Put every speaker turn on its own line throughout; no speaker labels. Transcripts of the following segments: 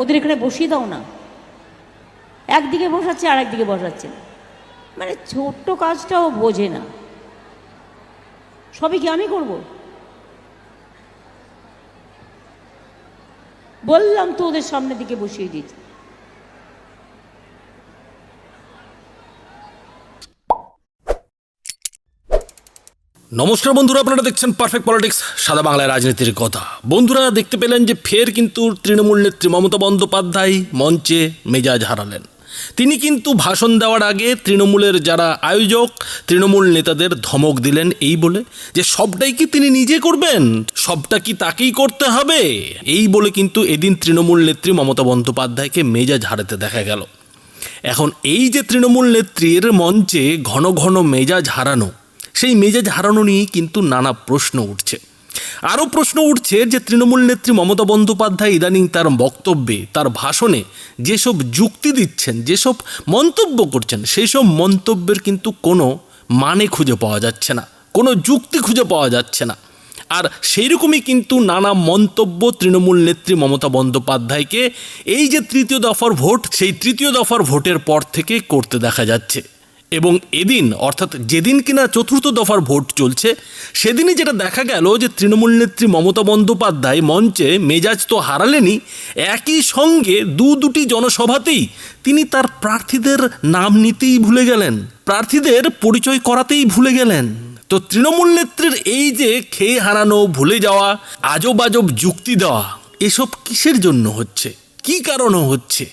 ওদের এখানে বসিয়ে দাও না। একদিকে বসাচ্ছে আর একদিকে বসাচ্ছে মানে ছোট্ট কাজটাও বোঝে না। সবই কি আমি করব? বললাম তো ওদের সামনের দিকে বসিয়ে দিয়েছি।
নমস্কার বন্ধুরা, আপনারা দেখছেন পারফেক্ট পলিটিক্স সাদা বাংলায় রাজনীতির কথা। বন্ধুরা, দেখতে পেলেন যে ফের কিন্তু তৃণমূল নেত্রী মমতা বন্দ্যোপাধ্যায় মঞ্চে মেজাজ হারালেন। তিনি কিন্তু ভাষণ দেওয়ার আগে তৃণমূলের যারা আয়োজক, তৃণমূল নেতাদের ধমক দিলেন এই বলে যে, সবটাই কি তিনি নিজে করবেন? সবটা কি তাকেই করতে হবে? এই বলে কিন্তু এদিন তৃণমূল নেত্রী মমতা বন্দ্যোপাধ্যায়কে মেজাজ হারাতে দেখা গেল। এখন এই যে তৃণমূল নেত্রীর মঞ্চে ঘন ঘন মেজাজ হারানো সেই মেজাজ হারানো নিয়েই কিন্তু নানা প্রশ্ন উঠছে। আরও প্রশ্ন উঠছে যে তৃণমূল নেত্রী মমতা বন্দ্যোপাধ্যায় ইদানিং তার বক্তব্যে, তার ভাষণে যেসব যুক্তি দিচ্ছেন, যেসব মন্তব্য করছেন সেই সব মন্তব্যের কিন্তু কোনো মানে খুঁজে পাওয়া যাচ্ছে না, কোনো যুক্তি খুঁজে পাওয়া যাচ্ছে না। আর সেই রকমই কিন্তু নানা মন্তব্য তৃণমূল নেত্রী মমতা বন্দ্যোপাধ্যায়কে এই যে তৃতীয় দফার ভোট, সেই তৃতীয় দফার ভোটের পর থেকে করতে দেখা যাচ্ছে। এবং এদিন, অর্থাৎ যেদিন কিনা চতুর্থ দফার ভোট চলছে, সেদিনই যেটা দেখা গেল যে তৃণমূল নেত্রী মমতা বন্দ্যোপাধ্যায় মঞ্চে মেজাজ তো হারালেনই, একই সঙ্গে দু দুটি জনসভাতেই তিনি তার প্রার্থীদের নাম নিতেই ভুলে গেলেন, প্রার্থীদের পরিচয় করাতেই ভুলে গেলেন। তো তৃণমূল নেত্রীর এই যে খেয়ে হারানো, ভুলে যাওয়া আজব আজব যুক্তি দেওয়া, এসব কিসের জন্য হচ্ছে? কি কারণে হচ্ছে?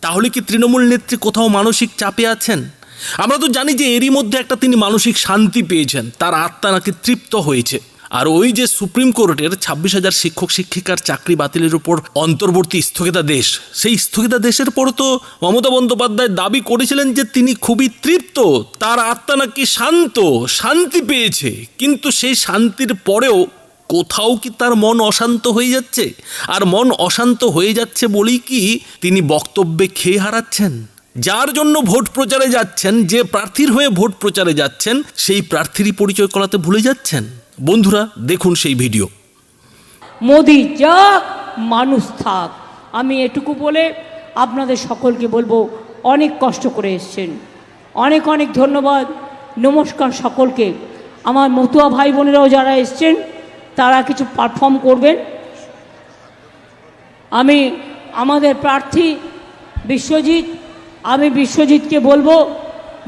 তাহলে কি তৃণমূল নেত্রী কোথাও মানসিক চাপে আছেন? আমরা তো জানি যে এরই মধ্যে একটা তিনি মানসিক শান্তি পেয়েছেন। তার আত্মা নাকি তৃপ্ত হয়েছে। আর ওই যে সুপ্রিম কোর্টের ছাব্বিশ হাজার শিক্ষক, শিক্ষিকার চাকরি বাতিলের উপর অন্তর্বর্তী স্থগিতাদেশ সেই স্থগিতাদেশের পর তো মমতা বন্দ্যোপাধ্যায় দাবি করেছিলেন যে তিনি খুবই তৃপ্ত, তার আত্মা নাকি শান্ত, শান্তি পেয়েছে। কিন্তু সেই শান্তির পরেও কোথাও কি তার মন অশান্ত হয়ে যাচ্ছে? আর মন অশান্ত হয়ে যাচ্ছে বলেই কি তিনি বক্তব্যে খেয়ে হারাচ্ছেন? যার জন্য ভোট প্রচারে যাচ্ছেন, যে প্রার্থীর হয়ে ভোট প্রচারে যাচ্ছেন, সেই প্রার্থীরই পরিচয় করাতে ভুলে যাচ্ছেন। বন্ধুরা, দেখুন সেই ভিডিও।
মোদি যাক, মানুষ থাক। আমি এটুকু বলে আপনাদের সকলকে বলব, অনেক কষ্ট করে এসছেন। অনেক অনেক ধন্যবাদ। নমস্কার সকলকে। আমার মতুয়া ভাই বোনেরাও যারা এসছেন, তারা কিছু পারফর্ম করবেন। আমি, আমাদের প্রার্থী বিশ্বজিৎ আমি বিশ্বজিৎকে বলব,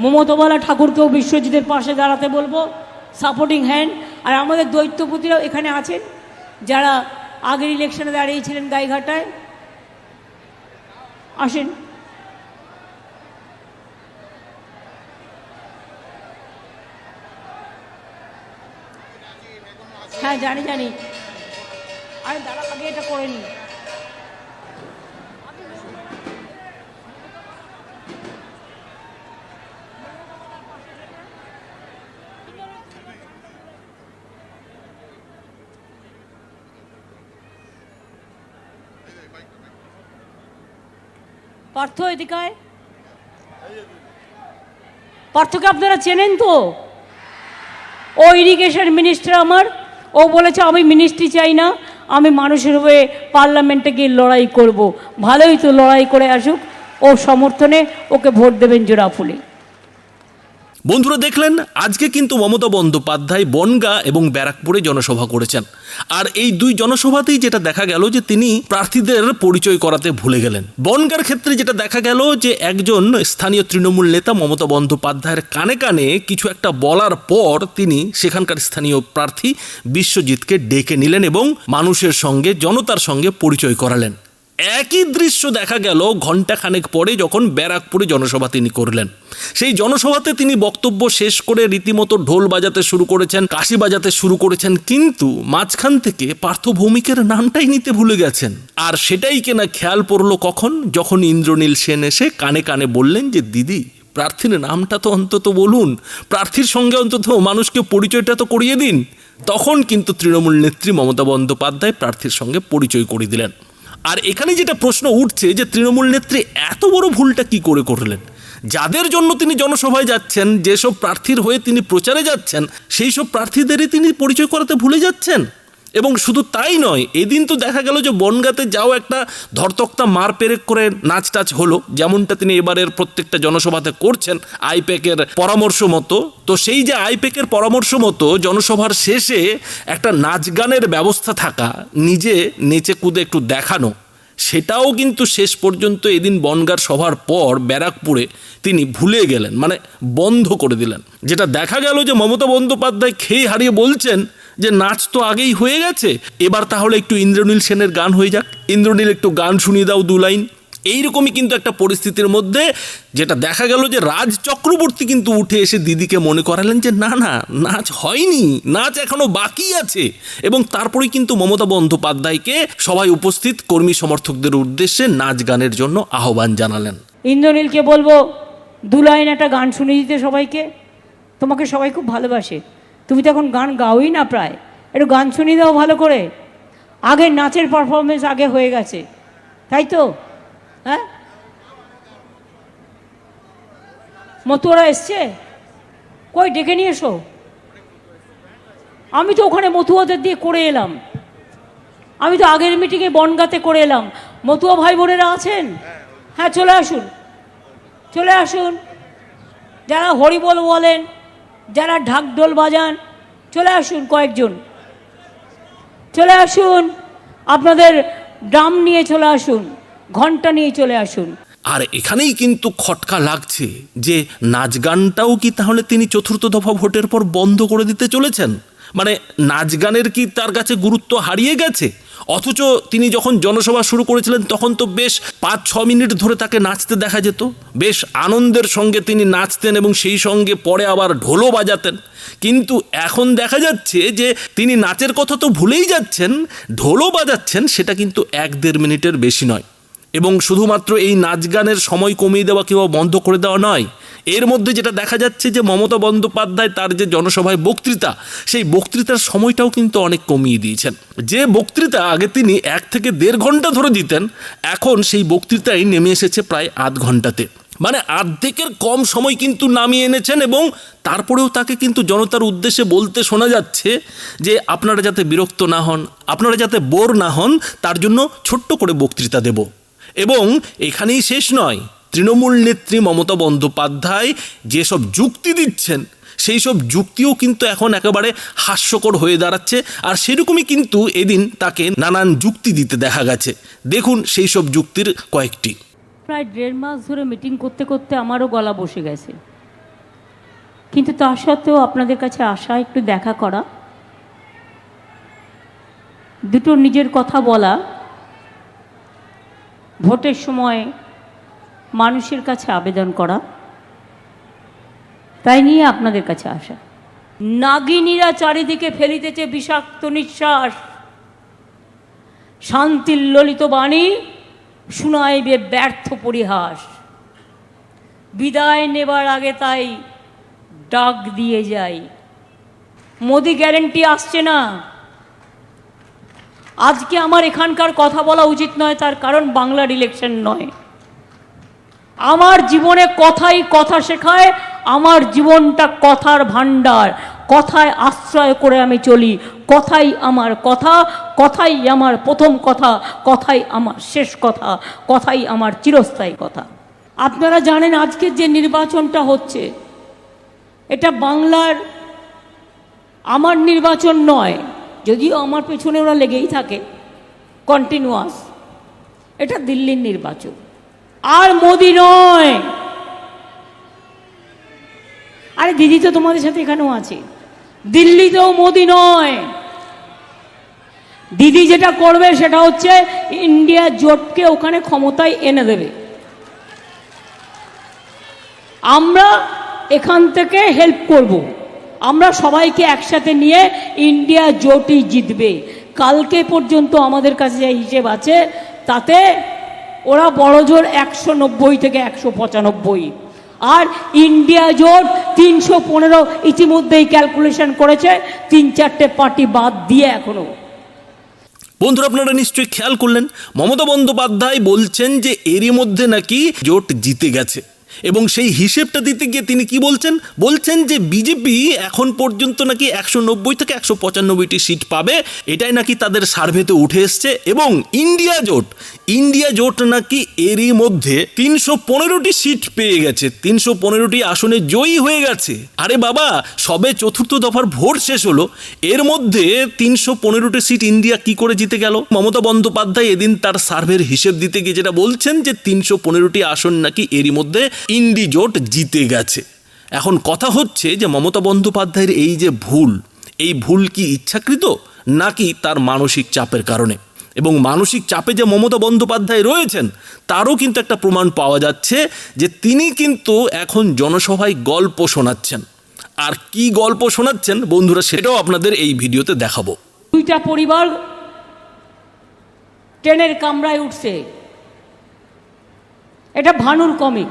মমতাবালা ঠাকুরকেও বিশ্বজিতের পাশে দাঁড়াতে বলব সাপোর্টিং হ্যান্ড আর আমাদের দৈত্যপতিরাও এখানে আছেন, যারা আগের ইলেকশনে দাঁড়িয়েছিলেন গাইঘাটায়। আসেন। হ্যাঁ জানি জানি। আরে দাঁড়া, আগে এটা করে নি। পার্থ এদিকায়। পার্থকে আপনারা চেনেন তো? ও ইরিগেশন মিনিস্টার আমার। ও বলেছে, আমি মিনিস্ট্রি চাই না, আমি মানুষের হয়ে পার্লামেন্টে গিয়ে লড়াই করব। ভালোই তো লড়াই করে আসুক। ও সমর্থনে ওকে ভোট দেবেন জোড়া ফুলে।
বন্ধুরা দেখলেন, আজকে কিন্তু মমতা বন্দ্যোপাধ্যায় বনগা এবং ব্যারাকপুরে জনসভা করেছেন। আর এই দুই জনসভাতেই যেটা দেখা গেল যে তিনি প্রার্থীদের পরিচয় করাতে ভুলে গেলেন। বনগার ক্ষেত্রে যেটা দেখা গেল যে একজন স্থানীয় তৃণমূল নেতা মমতা বন্দ্যোপাধ্যায়ের কানে কানে কিছু একটা বলার পর তিনি সেখানকার স্থানীয় প্রার্থী বিশ্বজিৎকে ডেকে নিলেন এবং মানুষের সঙ্গে, জনতার সঙ্গে পরিচয় করালেন। একই দৃশ্য দেখা গেল ঘণ্টাখানেক পরে যখন ব্যারাকপুরে জনসভা তিনি করলেন। সেই জনসভাতে তিনি বক্তব্য শেষ করে রীতিমতো ঢোল বাজাতে শুরু করেছেন, কাশি বাজাতে শুরু করেছেন, কিন্তু মাঝখান থেকে পার্থ ভৌমিকের নামটাই নিতে ভুলে গেছেন। আর সেটাই কেনা খেয়াল পড়ল কখন? যখন ইন্দ্রনীল সেন এসে কানে কানে বললেন যে, দিদি, প্রার্থীর নামটা তো অন্তত বলুন। প্রার্থীর সঙ্গে অন্তত মানুষকে পরিচয়টা তো করিয়ে দিন। তখন কিন্তু তৃণমূল নেত্রী মমতা বন্দ্যোপাধ্যায় প্রার্থীর সঙ্গে পরিচয় করিয়ে দিলেন। আর এখানে যেটা প্রশ্ন উঠছে যে তৃণমূল নেত্রী এত বড় ভুলটা কি করে করলেন? যাদের জন্য তিনি জনসভায় যাচ্ছেন, যেসব প্রার্থীর হয়ে তিনি প্রচারে যাচ্ছেন, সেই সব প্রার্থীদেরই তিনি পরিচয় করাতে ভুলে যাচ্ছেন? এবং শুধু তাই নয়, এদিন তো দেখা গেল যে বনগাতে যাও একটা ধরতক্তা মার পেরেক করে নাচ টাচ হলো, যেমনটা তিনি এবারের প্রত্যেকটা জনসভাতে করছেন আইপ্যাকের পরামর্শ মতো। তো সেই যে আইপ্যাকের পরামর্শ মতো জনসভার শেষে একটা নাচ গানের ব্যবস্থা থাকা, নিজে নেচে কুদে একটু দেখানো, সেটাও কিন্তু শেষ পর্যন্ত এদিন বনগার সভার পর ব্যারাকপুরে তিনি ভুলে গেলেন মানে বন্ধ করে দিলেন। যেটা দেখা গেল যে মমতা বন্দ্যোপাধ্যায় খেয়ে হারিয়ে বলছেন যে নাচ তো আগেই হয়ে গেছে, এবার তাহলে একটু ইন্দ্রনীল সেনের গান হয়ে যাক। ইন্দ্রনীল, একটু গান শুনিয়ে দাও দু লাইন। এইরকমই কিন্তু একটা পরিস্থিতির মধ্যে যেটা দেখা গেল যে রাজ চক্রবর্তী কিন্তু উঠে এসে দিদিকে মনে করালেন যে, না না, নাচ হয়নি, নাচ এখনও বাকি আছে। এবং তারপরেই কিন্তু মমতা বন্দ্যোপাধ্যায়কে সবাই উপস্থিত কর্মী সমর্থকদের উদ্দেশ্যে নাচ গানের জন্য আহ্বান জানালেন।
ইন্দ্রনীলকে বলব, দু লাইন একটা গান শুনিয়ে দিতে সবাইকে। তোমাকে সবাই খুব ভালোবাসে। তুমি তো এখন গান গাওই না প্রায়। একটু গান শুনিয়ে দাও ভালো করে। আগে নাচের পারফরমেন্স আগে হয়ে গেছে। তাই তো? হ্যাঁ? মতুয়ারা এসছে? কই, ডেকে নিয়ে এসো। আমি তো ওখানে মতুয়াদের দিয়ে করে এলাম। আমি তো আগের মিটিংয়ে বনগাতে করে এলাম। মতুয়া ভাই বোনেরা আছেন? হ্যাঁ চলে আসুন। চলে আসুন। যারা হরিবল বলেন যারা ঢাকঢোল বাজান, চলে আসুন কয়েকজন। চলে আসুন, আপনাদের ড্রাম নিয়ে চলে আসুন, ঘণ্টা নিয়ে চলে আসুন।
আর এখানেই কিন্তু খটকা লাগছে যে নাচ গানটাও কি তাহলে তিনি চতুর্থ দফা ভোটের পর বন্ধ করে দিতে চলেছেন? মানে নাচ গানের কি তার কাছে গুরুত্ব হারিয়ে গেছে? অথচ তিনি যখন জনসভা শুরু করেছিলেন, তখন তো বেশ পাঁচ, ছ মিনিট ধরে তাকে নাচতে দেখা যেত। বেশ আনন্দের সঙ্গে তিনি নাচতেন এবং সেই সঙ্গে পরে আবার ঢোলও বাজাতেন। কিন্তু এখন দেখা যাচ্ছে যে তিনি নাচের কথা তো ভুলেই যাচ্ছেন, ঢোলও বাজাচ্ছেন, সেটা কিন্তু এক দেড় মিনিটের বেশি নয়। এবং শুধুমাত্র এই নাচ গানের সময় কমিয়ে দেওয়া কিংবা বন্ধ করে দেওয়া নয়। এর মধ্যে যেটা দেখা যাচ্ছে যে মমতা বন্দ্যোপাধ্যায় তার যে জনসভায় বক্তৃতা, সেই বক্তৃতার সময়টাও কিন্তু অনেক কমিয়ে দিয়েছেন। যে বক্তৃতা আগে তিনি এক থেকে দেড় ঘণ্টা ধরে দিতেন, এখন সেই বক্তৃতাই নেমে এসেছে প্রায় আধ ঘন্টাতে। মানে আর্ধেকের কম সময় কিন্তু নামিয়ে এনেছেন এবং তারপরেও তাকে কিন্তু জনতার উদ্দেশ্যে বলতে শোনা যাচ্ছে যে আপনারা যাতে বিরক্ত না হন, আপনারা যাতে বোর না হন, তার জন্য ছোট্ট করে বক্তৃতা দেব। এবং এখানেই শেষ নয়। তৃণমূল নেত্রী মমতা বন্দ্যোপাধ্যায় যেসব যুক্তি দিচ্ছেন সেই সব যুক্তিও কিন্তু এখন একেবারে হাস্যকর হয়ে দাঁড়াচ্ছে আর সেরকমই কিন্তু এদিন তাকে নানান যুক্তি দিতে দেখা গেছে। দেখুন সেই সব যুক্তির কয়েকটি।
প্রায় দেড় মাস ধরে মিটিং করতে করতে আমারও গলা বসে গেছে। কিন্তু তা সত্ত্বেও আপনাদের কাছে আসা, একটু দেখা করা, দুটো নিজের কথা বলা ভোটের সময় মানুষের কাছে আবেদন করা, তাই নিয়ে আপনাদের কাছে আসা। নাগিনীরা চারিদিকে ফেলিতেছে বিষাক্ত নিঃশ্বাস। শান্তির ললিত বাণী শুনাইবে ব্যর্থ পরিহাস। বিদায় নেবার আগে তাই ডাক দিয়ে যাই। মোদি গ্যারেন্টি আসছে না। আজকে আমার এখানকার কথা বলা উচিত নয়, তার কারণ বাংলার ইলেকশন নয়। আমার জীবনে কথাই কথা শেখায়, আমার জীবনটা কথার ভাণ্ডার। কথায় আশ্রয় করে আমি চলি, কথাই আমার কথা, কথাই আমার প্রথম কথা, কথাই আমার শেষ কথা, কথাই আমার চিরস্থায়ী কথা। আপনারা জানেন আজকের যে নির্বাচনটা হচ্ছে, এটা বাংলার, আমার নির্বাচন নয় যদিও আমার পেছনে ওরা লেগেই থাকে কন্টিনিউয়াস এটা দিল্লির নির্বাচন আর মোদি নয়। আরে দিদি তো তোমাদের সাথে এখানেও আছে। দিল্লিতেও মোদি নয়। দিদি যেটা করবে সেটা হচ্ছে ইন্ডিয়া জোটকে ওখানে ক্ষমতায় এনে দেবে। আমরা এখান থেকে হেল্প করব। আমরা সবাইকে একসাথে নিয়ে ইন্ডিয়া জোটই জিতবে। কালকে পর্যন্ত আমাদের কাছে যে হিসেব আছে, তাতে ওরা বড় জোর একশো নব্বই থেকে একশো পঁচানব্বই। আর ইন্ডিয়া জোট তিনশো পনেরো ইতিমধ্যেই ক্যালকুলেশন করেছে, তিন চারটে পার্টি বাদ দিয়ে এখনও।
বন্ধুরা, আপনারা নিশ্চয়ই খেয়াল করলেন, মমতা বন্দ্যোপাধ্যায় বলছেন যে এরই মধ্যে নাকি জোট জিতে গেছে। এবং সেই হিসেবটা দিতে গিয়ে তিনি কি বলছেন? বলছেন যে বিজেপি এখন পর্যন্ত নাকি একশো নব্বই থেকে একশো পঁচানব্বইটি সিট পাবে। এটাই নাকি তাদের সার্ভেতে উঠে এসছে এবং ইন্ডিয়া জোট ইন্ডিয়া জোট নাকি এরই মধ্যে তিনশো পনেরোটি সিট পেয়ে গেছে। তিনশো পনেরোটি আসনে জয়ী হয়ে গেছে। আরে বাবা, সবে চতুর্থ দফার ভোট শেষ হলো। এর মধ্যে তিনশো পনেরোটি সিট ইন্ডিয়া কি করে জিতে গেল? মমতা বন্দ্যোপাধ্যায় এদিন তার সার্ভের হিসেব দিতে গিয়ে যেটা বলছেন যে তিনশো পনেরোটি আসন নাকি এরই মধ্যে ইন্ডি জোট জিতে গেছে। এখন কথা হচ্ছে যে মমতা বন্দ্যোপাধ্যায়ের এই যে ভুল, এই ভুল কি ইচ্ছাকৃত নাকি তার মানসিক চাপের কারণে? এবং মানসিক চাপে যে মমতা বন্দ্যোপাধ্যায় রয়েছেন, তারও কিন্তু একটা প্রমাণ পাওয়া যাচ্ছে যে তিনি কিন্তু এখন জনসভায় গল্প শোনাচ্ছেন। আর কি গল্প শোনাচ্ছেন বন্ধুরা, সেটাও আপনাদের এই ভিডিওতে দেখাবো।
দুইটা পরিবার ট্রেনের কামরায় উঠছে। এটা ভানুর কমিক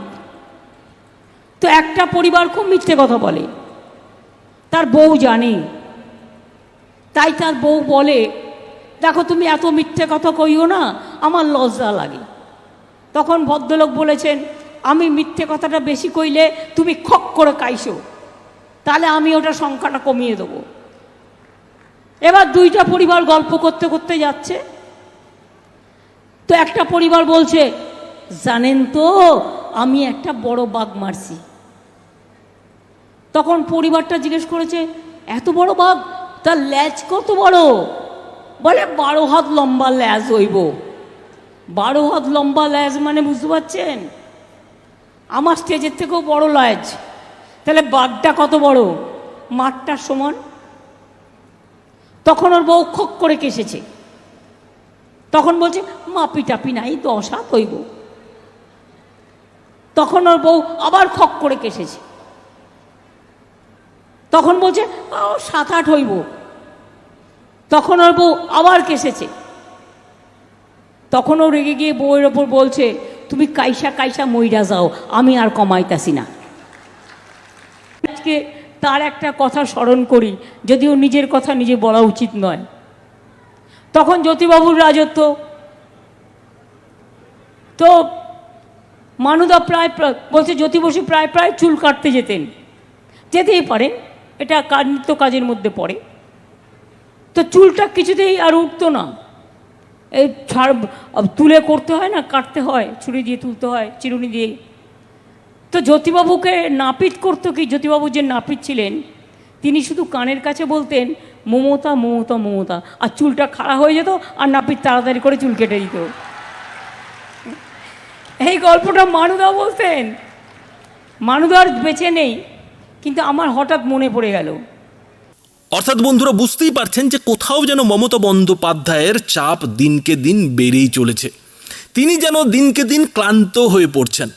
তো একটা পরিবার খুব মিথ্যে কথা বলে। তার বউ জানে। তাই তার বউ বলে, দেখো, তুমি এত মিথ্যে কথা কইও না, আমার লজ্জা লাগে। তখন ভদ্রলোক বলেছেন, আমি মিথ্যে কথাটা বেশি কইলে তুমি খক করে কাইছো তাহলে আমি ওটা সংখ্যাটা কমিয়ে দেবো। এবার দুইটা পরিবার গল্প করতে করতে যাচ্ছে। তো একটা পরিবার বলছে, জানেন তো, আমি একটা বড় বাঘ মারছি। তখন পরিবারটা জিজ্ঞেস করেছে, এত বড় বাঘ? তার ল্যাজ কত বড়? বলে, বারো হাত লম্বা ল্যাজ হইব। বারো হাত লম্বা ল্যাজ মানে বুঝতে পারছেন? আমার স্টেজের থেকেও বড় ল্যাজ। তাহলে বাঘটা কত বড়? মাঠটার সমান? তখন ওর বউ খক করে কেসেছে। তখন বলছে, মাপি টাপি নাই, দশ হাত হইব। তখন ওর বউ আবার খক করে কেসেছে। তখন বলছে, ও সাত আট হইব। তখন ওর বউ আবার কেসেছে। তখন ও রেগে গিয়ে বউয়ের ওপর বলছে, তুমি কাইসা কাইসা মইরা যাও, আমি আর কমাইতাছি না। আজকে তার একটা কথা স্মরণ করি, যদিও নিজের কথা নিজে বলা উচিত নয়। তখন জ্যোতিবাবুর রাজত্ব। তো মানুদা প্রায় বলছে জ্যোতি বসু প্রায় প্রায় চুল কাটতে যেতেন। যেতেই পারেন। এটা নিত্য কাজের মধ্যে পড়ে। তো চুলটা কিছুতেই আর উঠতো না। এই ছাড় তুলে করতে হয় না, কাটতে হয়, ছুরি দিয়ে তুলতে হয়, চিরুনি দিয়ে। তো জ্যোতিবাবুকে নাপিত করতো কি? জ্যোতিবাবু যে নাপিত ছিলেন, তিনি শুধু কানের কাছে বলতেন, মমতা মমতা মমতা। আর চুলটা খাড়া হয়ে যেত, আর নাপিত তাড়াতাড়ি করে চুল কেটে দিত। এই গল্পটা মানুদা বলতেন। মানুদা আর বেঁচে নেই। কিন্তু আমার হঠাৎ মনে পড়ে গেল।
অর্থাৎ বন্ধুরা, বুঝতেই পারছেন যে কোথাও যেন মমতা বন্দ্যোপাধ্যায়ের চাপ দিনকে দিন বেড়েই চলেছে। তিনি যেন দিনকে দিন ক্লান্ত হয়ে পড়ছেন।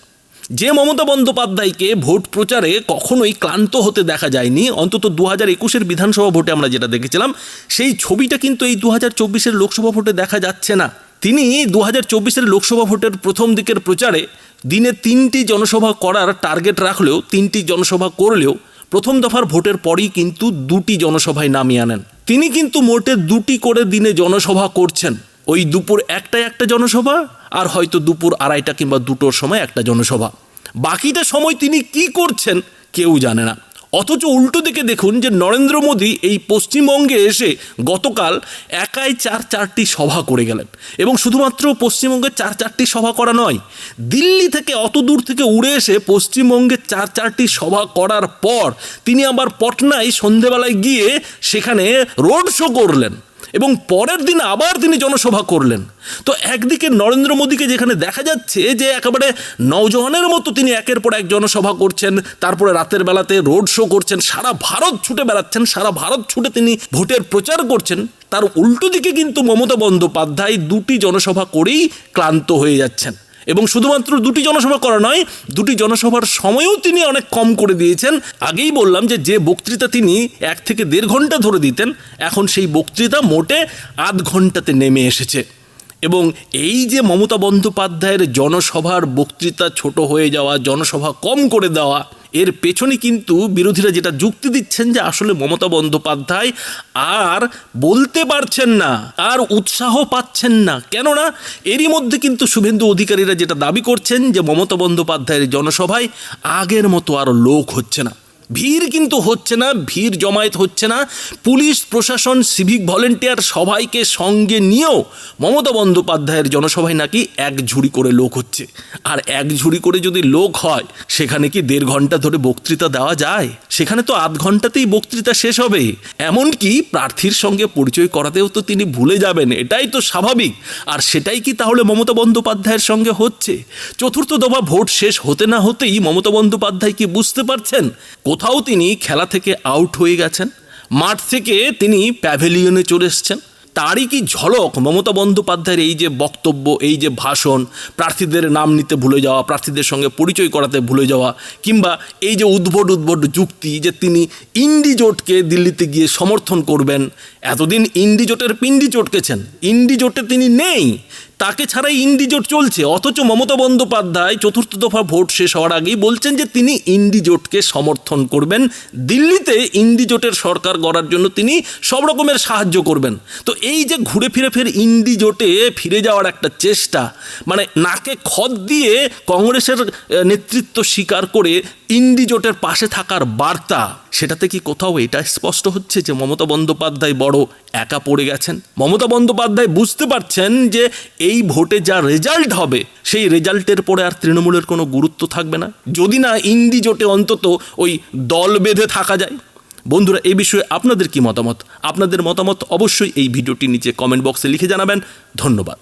যে মমতা বন্দ্যোপাধ্যায়কে ভোট প্রচারে কখনোই ক্লান্ত হতে দেখা যায়নি, অন্তত দু হাজার একুশের বিধানসভা ভোটে আমরা যেটা দেখেছিলাম, সেই ছবিটা কিন্তু এই দু হাজার চব্বিশের লোকসভা ভোটে দেখা যাচ্ছে না। তিনি দু হাজার চব্বিশের লোকসভা ভোটের প্রথম দিকের প্রচারে দিনে তিনটি জনসভা করার টার্গেট রাখলেও, তিনটি জনসভা করলেও প্রথম দফার ভোটের পরই কিন্তু দুটি জনসভায় নামিয়ে আনেন। তিনি কিন্তু মোটে দুটি করে দিনে জনসভা করছেন। ওই দুপুর একটা একটা জনসভা আর হয়তো দুপুর আড়াইটা কিংবা দুটোর সময় একটা জনসভা। বাকিটা সময় তিনি কি করছেন কেউ জানে না। অথচ উল্টো দিকে দেখুন যে নরেন্দ্র মোদী এই পশ্চিমবঙ্গে এসে গতকাল একাই চার চারটি সভা করে গেলেন। এবং শুধুমাত্র পশ্চিমবঙ্গে চার চারটি সভা করা নয়, দিল্লি থেকে অত দূর থেকে উড়ে এসে পশ্চিমবঙ্গে চার চারটি সভা করার পর তিনি আবার পটনায় সন্ধেবেলায় গিয়ে সেখানে রোড শো করলেন। এবং পরের দিন আবার তিনি জনসভা করলেন। তো একদিকে নরেন্দ্র মোদীকে যেখানে দেখা যাচ্ছে যে একেবারে নওজওয়ানের মতো তিনি একের পর এক জনসভা করছেন, তারপরে রাতের বেলাতে রোড শো করছেন, সারা ভারত ছুটে বেড়াচ্ছেন, সারা ভারত ছুটে তিনি ভোটের প্রচার করছেন, তার উল্টো দিকে কিন্তু মমতা বন্দ্যোপাধ্যায় দুটি জনসভা করেই ক্লান্ত হয়ে যাচ্ছেন। এবং শুধুমাত্র দুটি জনসভা করা নয়, দুটি জনসভার সময়ও তিনি অনেক কম করে দিয়েছেন। আগেই বললাম যে যে বক্তৃতা তিনি এক থেকে দেড় ঘণ্টা ধরে দিতেন, এখন সেই বক্তৃতা মোটে আধ ঘন্টাতে নেমে এসেছে। এবং এই যে মমতা বন্দ্যোপাধ্যায়ের জনসভার বক্তৃতা ছোট হয়ে যাওয়া, জনসভা কম করে দেওয়া এর পেছনে কিন্তু বিরোধীরা যেটা যুক্তি দিচ্ছেন যে আসলে মমতা বন্দ্যোপাধ্যায় আর বলতে পারছেন না, আর উৎসাহ পাচ্ছেন না। কেননা এরই মধ্যে কিন্তু শুভেন্দু অধিকারীরা যেটা দাবি করছেন যে মমতা বন্দ্যোপাধ্যায়ের জনসভায় আগের মতো আর লোক হচ্ছে না। ভিড় কিন্তু হচ্ছে না, ভিড় জমায়েত হচ্ছে না। পুলিশ, প্রশাসন সিভিক ভলেন্টিয়ার সবাইকে সঙ্গে নিয়েও মমতা বন্দ্যোপাধ্যায়ের জনসভায় নাকি এক ঝুড়ি করে লোক হচ্ছে। আর এক ঝুড়ি করে যদি লোক হয়, সেখানে কি দেড় ঘণ্টা ধরে বক্তৃতা দেওয়া যায়? সেখানে তো আধ ঘন্টাতেই বক্তৃতা শেষ হবে। এমনকি প্রার্থীর সঙ্গে পরিচয় করাতেও তো তিনি ভুলে যাবেন, এটাই তো স্বাভাবিক। আর সেটাই কি তাহলে মমতা বন্দ্যোপাধ্যায়ের সঙ্গে হচ্ছে? চতুর্থ দফা ভোট শেষ হতে না হতেই মমতা বন্দ্যোপাধ্যায় কি বুঝতে পারছেন? কোথাও তিনি খেলা থেকে আউট হয়ে গেছেন। মাঠ থেকে তিনি প্যাভিলিয়নে চলে এসছেন। তারই কি ঝলক মমতা বন্দ্যোপাধ্যায়ের এই যে বক্তব্য, এই যে ভাষণ, প্রার্থীদের নাম নিতে ভুলে যাওয়া, প্রার্থীদের সঙ্গে পরিচয় করাতে ভুলে যাওয়া, কিংবা এই যে উদ্ভট উদ্ভট যুক্তি যে তিনি ইন্ডি জোটকে দিল্লিতে গিয়ে সমর্থন করবেন, এতদিন ইন্ডি জোটের পিন্ডি চটকেছেন। ইন্ডি জোটে তিনি নেই। তাকে ছাড়াই ইন্ডি জোট চলছে। অথচ মমতা বন্দ্যোপাধ্যায় চতুর্থ দফা ভোট শেষ হওয়ার আগেই বলছেন যে তিনি ইন্ডি জোটকে সমর্থন করবেন। দিল্লিতে ইন্ডি জোটের সরকার গড়ার জন্য তিনি সব রকমের সাহায্য করবেন। তো এই যে ঘুরে ফিরে ফের ইন্ডি জোটে ফিরে যাওয়ার একটা চেষ্টা মানে নাকে খদ দিয়ে কংগ্রেসের নেতৃত্ব স্বীকার করে ইন্ডি জোটের পাশে থাকার বার্তা সেটাতে কি কোথাও এটা স্পষ্ট হচ্ছে যে মমতা বন্দ্যোপাধ্যায় বড় একা পড়ে গেছেন? মমতা বন্দ্যোপাধ্যায় বুঝতে পারছেন যে এই ভোটে যা রেজাল্ট হবে, সেই রেজাল্টের পরে আর তৃণমূলের কোনো গুরুত্ব থাকবে না? যদি না ইন্দি জোটে অন্তত ওই দল বেঁধে থাকা যায়। বন্ধুরা এই বিষয়ে আপনাদের কি মতামত? আপনাদের মতামত অবশ্যই এই ভিডিওটি নিচে কমেন্ট বক্সে লিখে জানাবেন। ধন্যবাদ।